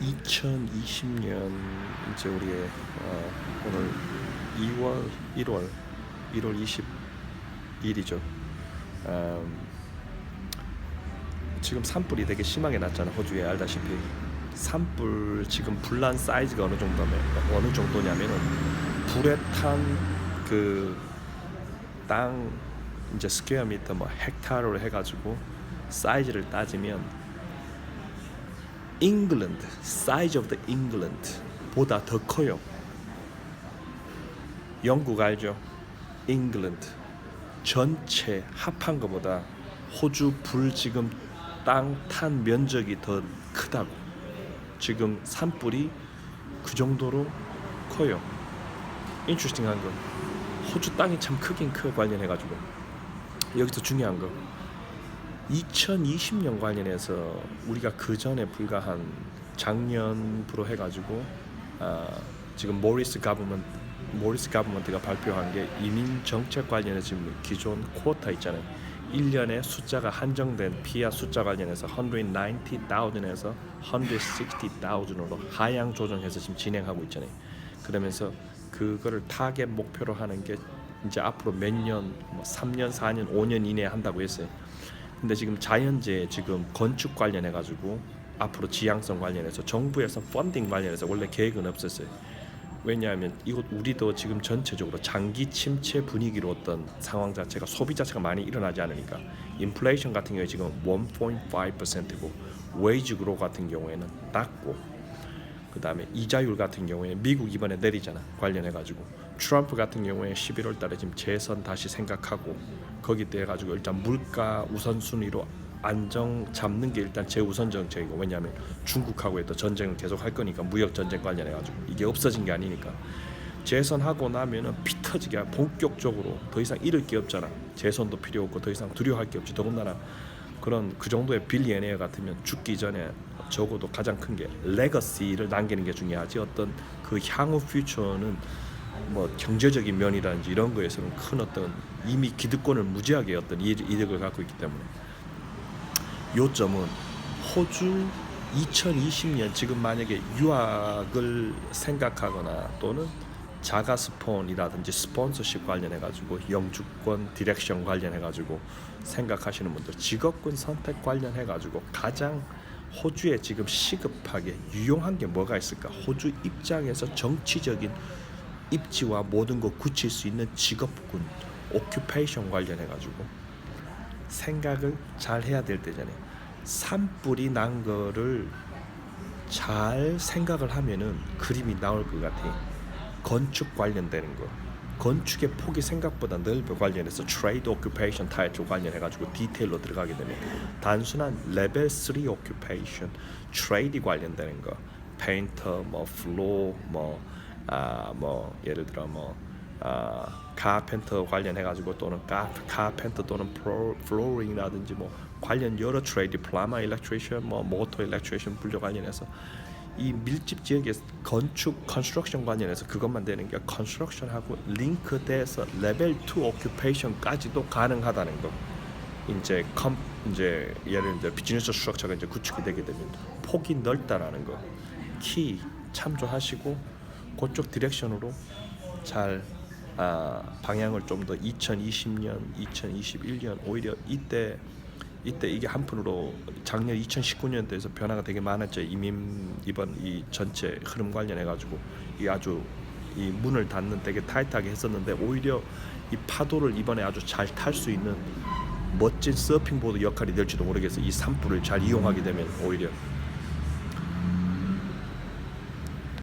2020년 이제 우리의 어, 오늘 2월 1월 1월 20일이죠. 음, 지금 산불이 되게 심하게 났잖아 호주에 알다시피 산불 지금 불난 사이즈가 어느 정도면 어느 정도냐면은 불에 탄 그 땅 이제 스퀘어 미터 뭐 헥타르로 해가지고 사이즈를 따지면 잉글랜드 사이즈 오브 더 잉글랜드 보다 더 커요. 영국 알죠? 잉글랜드 전체 합한 것보다 호주 불 지금 땅 탄 면적이 더 크다고. 지금 산불이 그 정도로 커요. 인트레스팅한 거. 호주 땅이 참 크긴 커 관련해 가지고 여기서 중요한 거 2020년 관련해서 우리가 그 전에 불과 한 작년부로 해가지고 아, 지금 모리스 가버먼 모리스 가버먼트가 발표한 게 이민 정책 관련해서 지금 기존 쿼터 있잖아요. 1년에 숫자가 한정된 피아 숫자 관련해서 190,000에서 160,000으로 하향 조정해서 지금 진행하고 있잖아요. 그러면서 그거를 타겟 목표로 하는 게 이제 앞으로 몇 년, 뭐 3년, 4년, 5년 이내에 한다고 했어요. 근데 지금 자연재해 지금 건축 관련해 가지고 앞으로 지향성 관련해서 정부에서 펀딩 관련해서 원래 계획은 없었어요. 왜냐하면 이곳 우리도 지금 전체적으로 장기 침체 분위기로 어떤 상황 자체가 소비 자체가 많이 일어나지 않으니까 인플레이션 같은 경우에 지금 1.5%고 웨이지 그로 같은 경우에는 낮고 그 다음에 이자율 같은 경우에 미국 이번에 내리잖아 관련해 가지고 트럼프 같은 경우에 11월 달에 지금 재선 다시 생각하고 거기 때 가지고 일단 물가 우선순위로 안정 잡는 게 일단 제 우선 정책이고 왜냐하면 중국하고의 또 전쟁을 계속 할 거니까 무역 전쟁 관련해 가지고 이게 없어진 게 아니니까. 재선하고 나면은 피 터지게 본격적으로 더 이상 잃을 게 없잖아. 재선도 필요 없고 더 이상 두려워할 게 없지. 더군다나 그런 그 정도의 빌리언웨어 같으면 죽기 전에 적어도 가장 큰 게 레거시를 남기는 게 중요하지. 어떤 그 향후 퓨처는 뭐 경제적인 면이라든지 이런 거에서는 큰 어떤 이미 기득권을 무지하게 어떤 이득- 이득을 갖고 있기 때문에 요점은 호주 2020년 지금 만약에 유학을 생각하거나 또는 자가 스폰이라든지 스폰서십 관련해 가지고 영주권 디렉션 관련해 가지고 생각하시는 분들 직업군 선택 관련해 가지고 가장 호주에 지금 시급하게 유용한 게 뭐가 있을까? 호주 입장에서 정치적인 입지와 모든 거 굳힐 수 있는 직업군 오큐페이션 관련해 가지고 생각을 잘 해야 될 때잖아요. 산불이 난 거를 잘 생각을 하면은 그림이 나올 것 같아. 건축 관련되는 거. 건축의 폭이 생각보다 넓어 관련해서 트레이드 오큐페이션 타이틀 관련해 가지고 디테일로 들어가게 되면 단순한 레벨 3 오큐페이션 트레이드 관련되는 거 페인터 뭐 플로 뭐 아 뭐 예를 들어 뭐 아, 카펜터 관련해 가지고 또는 카, 카펜터 또는 프로, 플로링이라든지 뭐 관련 여러 트레이드 플라마 일렉트리션 뭐 모터 일렉트리션 분류 관련해서 이 밀집 지역의 건축 컨스트럭션 관련해서 그것만 되는 게 컨스트럭션하고 링크돼서 레벨 2 오큐페이션까지도 가능하다는 거. 이제 컴 이제 예를 들어 비즈니스 스트럭처가 이제 구축이 되게 되면 폭이 넓다라는 거. 키 참조하시고 그쪽 디렉션으로 잘 아, 방향을 좀 더 2020년, 2021년 오히려 이때 이때 이게 한편으로 작년 2019년도에서 변화가 되게 많았죠. 이민 이번 이 전체 흐름 관련해 가지고 이 아주 이 문을 닫는 되게 타이트하게 했었는데 오히려 이 파도를 이번에 아주 잘 탈 수 있는 멋진 서핑보드 역할이 될지도 모르겠어. 이 산불을 잘 이용하게 되면 오히려